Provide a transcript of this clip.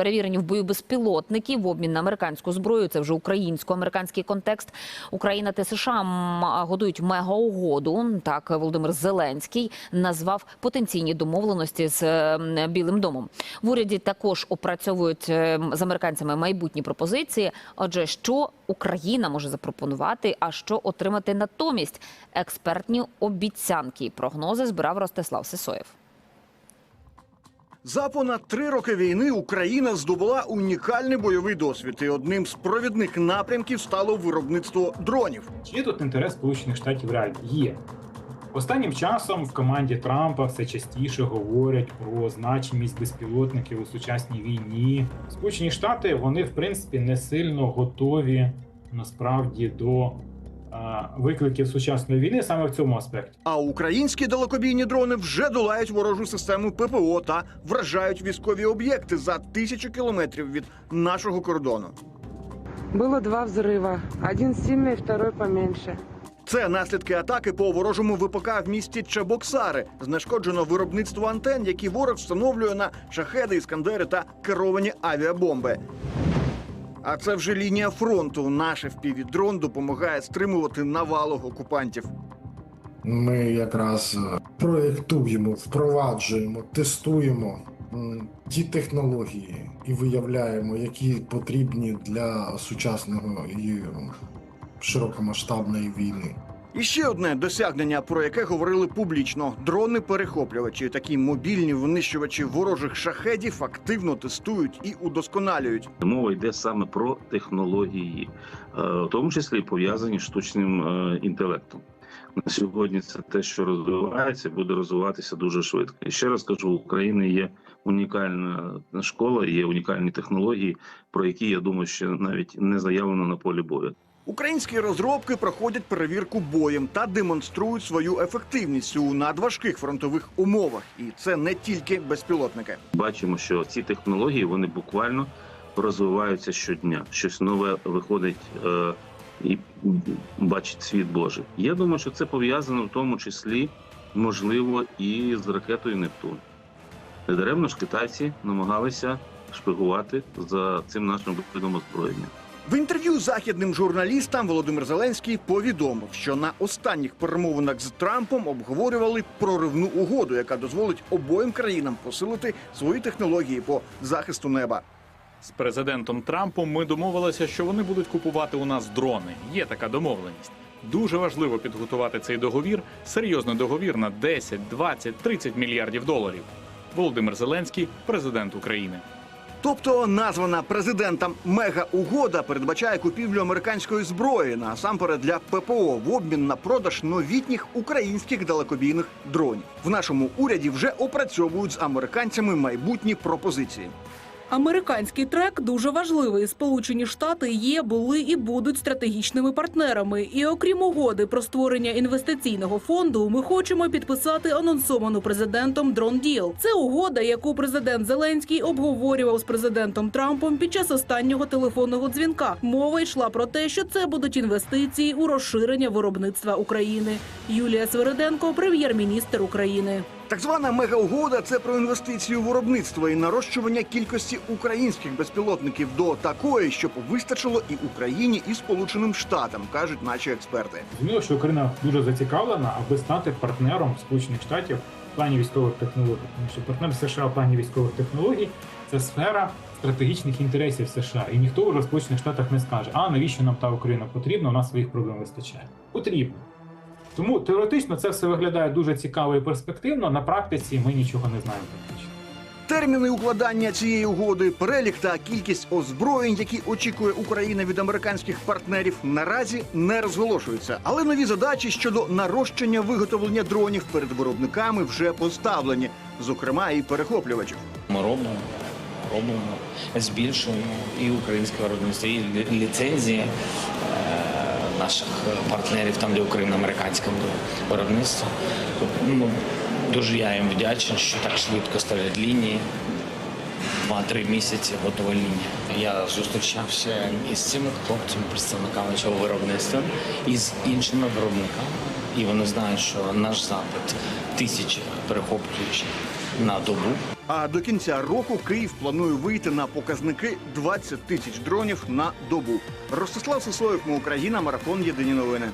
Перевірені в бою безпілотники в обмін на американську зброю. Це вже українсько-американський контекст. Україна та США годують мегаугоду. Так Володимир Зеленський назвав потенційні домовленості з е, Білим домом. В уряді також опрацьовують е, з американцями майбутні пропозиції. Отже, що Україна може запропонувати, а що отримати натомість? Експертні обіцянки і прогнози збирав Ростислав Сисоєв. За понад три роки війни Україна здобула унікальний бойовий досвід, і одним з провідних напрямків стало виробництво дронів. Чи тут інтерес Сполучених Штатів реально? Є. Останнім часом в команді Трампа все частіше говорять про значимість безпілотників у сучасній війні. Сполучені Штати вони в принципі не сильно готові насправді до викликів сучасної війни саме в цьому аспекті. А українські далекобійні дрони вже долають ворожу систему ППО та вражають військові об'єкти за тисячу кілометрів від нашого кордону. Было два взрыва. Один сильный, второй поменьше. Це наслідки атаки по ворожому ВПК в місті Чебоксари. Знешкоджено виробництво антен, які ворог встановлює на шахеди, іскандери та керовані авіабомби. А це вже лінія фронту. Наш FPV-дрон допомагає стримувати навалу окупантів. Ми якраз е, проєктуємо, впроваджуємо, тестуємо ті технології і виявляємо, які потрібні для сучасного і широкомасштабної війни. І ще одне досягнення, про яке говорили публічно: дрони-перехоплювачі, такі мобільні винищувачі ворожих шахедів активно тестують і удосконалюють. Мова йде саме про технології, е, в тому числі пов'язані з штучним е, інтелектом. На сьогодні це те, що розвивається, буде розвиватися дуже швидко. І ще раз кажу, у України є унікальна школа, є унікальні технології, про які я думаю, ще навіть не заявлено на полі бою. Українські розробки проходять перевірку боєм та демонструють свою ефективність у надважких фронтових умовах. І це не тільки безпілотники. Бачимо, що ці технології вони буквально розвиваються щодня. Щось нове виходить е, і бачить світ Божий. Я думаю, що це пов'язано в тому числі, можливо, і з ракетою Нептун. Недаремно ж китайці намагалися шпигувати за цим нашим видом озброєння. В інтерв'ю західним журналістам Володимир Зеленський повідомив, що на останніх перемовинах з Трампом обговорювали проривну угоду, яка дозволить обоїм країнам посилити свої технології по захисту неба. З президентом Трампом ми домовилися, що вони будуть купувати у нас дрони. Є така домовленість. Дуже важливо підготувати цей договір, серйозний договір на 10, 20, 30 мільярдів доларів. Володимир Зеленський, президент України. Тобто названа президентом мега-угода передбачає купівлю американської зброї насамперед для ППО в обмін на продаж новітніх українських далекобійних дронів. В нашому уряді вже опрацьовують з американцями майбутні пропозиції. Американський трек дуже важливий. Сполучені Штати є, були і будуть стратегічними партнерами. І окрім угоди про створення інвестиційного фонду, ми хочемо підписати анонсовану президентом Дрон Діл. Це угода, яку президент Зеленський обговорював з президентом Трампом під час останнього телефонного дзвінка. Мова йшла про те, що це будуть інвестиції у розширення виробництва України. Юлія Свериденко, прем'єр-міністр України. Так звана мега-угода – це про інвестиції у виробництво і нарощування кількості українських безпілотників до такої, щоб вистачило і Україні, і Сполученим Штатам, кажуть наші експерти. Зрозуміло, що Україна дуже зацікавлена, аби стати партнером Сполучених Штатів в плані військових технологій. Тому що партнер США в плані військових технологій це сфера стратегічних інтересів США. І ніхто вже в Сполучених Штатах не скаже, а навіщо нам та Україна потрібна, у нас своїх проблем вистачає. Потрібно. Тому теоретично це все виглядає дуже цікаво і перспективно. На практиці ми нічого не знаємо. Терміни укладання цієї угоди, перелік та кількість озброєнь, які очікує Україна від американських партнерів, наразі не розголошуються. Але нові задачі щодо нарощення виготовлення дронів перед виробниками вже поставлені, зокрема і перехоплювачів. Ми робимо, робимо, збільшуємо і українське виробництво, і ліцензії наших партнерів, там де Україна американське виробництво. Ну, дуже я їм вдячний, що так швидко ставлять лінії. Два-три місяці готова лінія. Я зустрічався із цими хлопцями, представниками цього виробництва, і з іншими виробниками. І вони знають, що наш запит тисячі перехоплюючих на добу. А до кінця року Київ планує вийти на показники 20 тисяч дронів на добу. Ростислав Сосоєв, Україна, марафон Єдині новини.